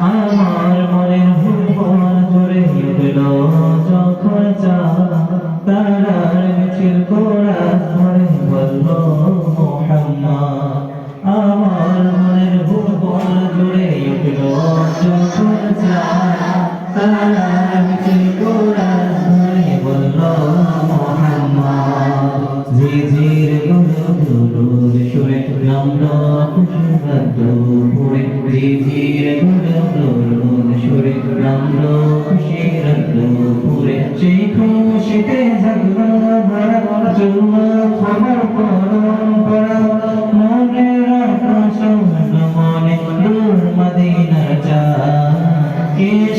আমার মনের ভুবন জুড়ে উঠল যখন চা তারার মিছিল কোরা তারার মিছিল কোরা ধরে বলল মোহাম্মদ ঝিঝিরগুলো দুরুদ সুরে নামল খুশবাদ দুপুরে ঝিঝিরগুলো দুরুদ সুরে সেই খুশিতে জাগলো